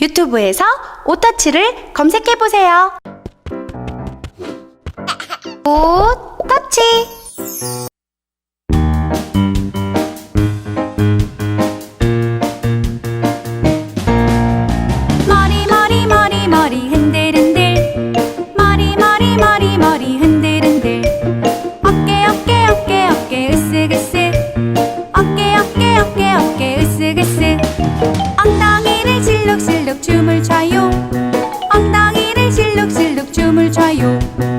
유튜브에서 오터치를 검색해보세요. 실룩실룩 주 춤을 춰요.